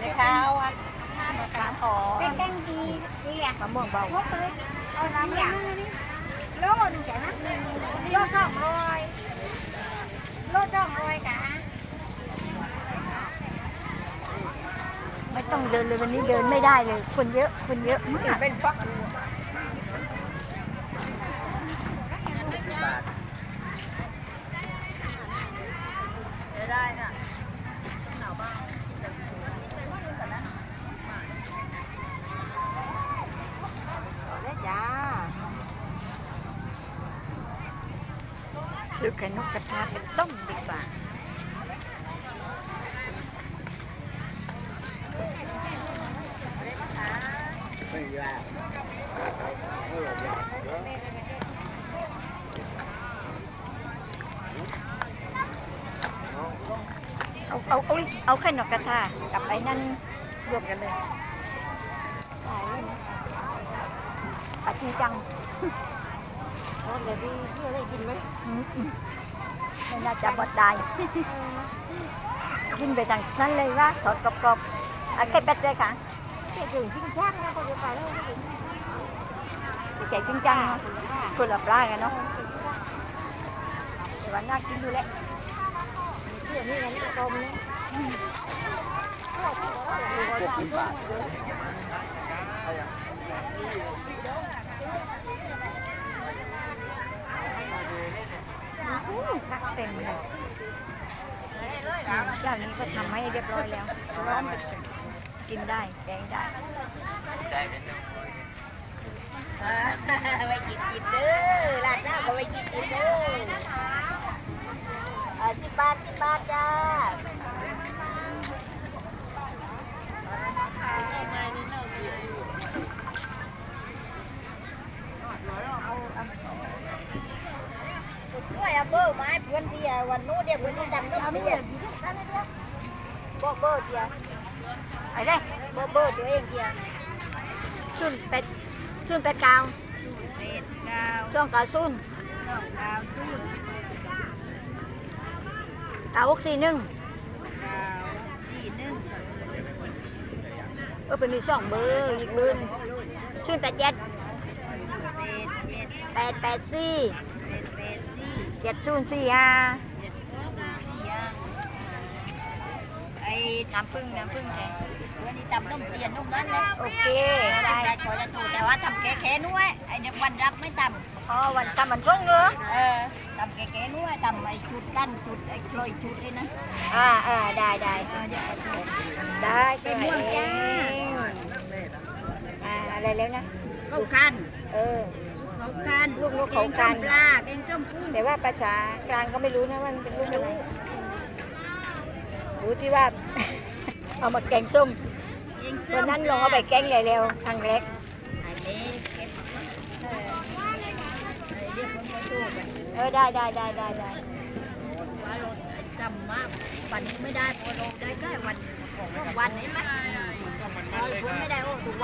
นะคะว่าสามขอเป็นกันดีนี่แหละมะม่วงเบาเอาน้ำอย่างโลนจ้ะนะโลดสองร้อยโลดสองร้อยกะไม่ต้องเดินเลยวันนี้เดินไม่ได้เลย คนเยอะคนเยอะมากเป็นฟัก ซื้อไข่นกกระทาไปต้มดีกว่าไม่ยากไม่หลบหลอกเอาเอาเอาเอาไข่นกกระทากับไอ้นั่นรวมกันเลยตายแล้วนะปาจริงจัง แล้วเดี๋ยวพี่พี่ได้กินไหมไม่น่าจะบดได้กินไปทางนั้นเลยว่าทอดกรอบๆเอาไข่เป็ดเลยค่ะเจ๊ถึงชิ้นช่างนะคนจะไปแล้วไม่ใช่จริงจังคนละปลากันเนาะแต่ว่าน่ากินดูแหละเชื่อนี่กันหน้าตมนะพวกกินบาท อู้คักเต็มเลย เจ้านี้ก็ทำให้เรียบร้อยแล้วร้อนกินได้แกงได้ไปกินกินเด้อลาดหน้าก็ไปกินกินเด้ออ่าสิบบาทสิบบาทจ้าช่วย เอาเบอร์มาให้เพื่อนที่อะวันนู้นเดียวเพื่อนที่จำต้องเรียนบอกเบอร์เดียวไอ้ได้บอร์เบอร์ตัวเองเดียวซุนเป็ดซุนเป็ดกาวเป็ดเก้าช่วงกาซุนสองเก้าตู้กาวหกสี่หนึ่งก้าสี่หนึ่งเออเป็นมีสองเบอร์อีกเบอร์นึงซุนแปดเจ็ดแปดแปดสี่ เป็ดเป็ดสี่เจ็ดศูนย์สี่ห้าเจ็ดสี่ย่างไอ้น้ำผึ้งน้ำผึ้งไงวันนี้ตำต้มเตียนนุ่มนั้นเลยโอเคได้ได้ขอจะถูกแต่ว่าทำแก่แค่นู้นไอ้เดี๋ยววันรับไม่ตำอ๋อวันทำมันส่งเนื้อเออทำแก่แค่นู้นทำไอ้จุดกั้นจุดไอ้กลอยจุดเลยนะอ่าอ่าได้ได้เออเดี๋ยวขอโทษได้เป็นห่วงจ้าอ่าอะไรแล้วนะเขากันเออ เขากันลูกนกเขากัน แงส้มปลาแกงส้มกุ้งแต่ว่าภาษากลางก็ไม่รู้นะว่ามันเป็นลูกอะไร รู้ที่ว่า เอามาแกงส้ม แกงส้วันมนั้นลองเอาไปแกงเร็วๆครั้งแรกอันนี้เก็บเออเรียกคนมาดูกันเออได้ได้ได้ได้ได้ว่าเราจำมากวันนี้ไม่ได้เพอเราได้แค่วันสองวันนี้ไหมเราไม่ได้โอ้ถูกวัน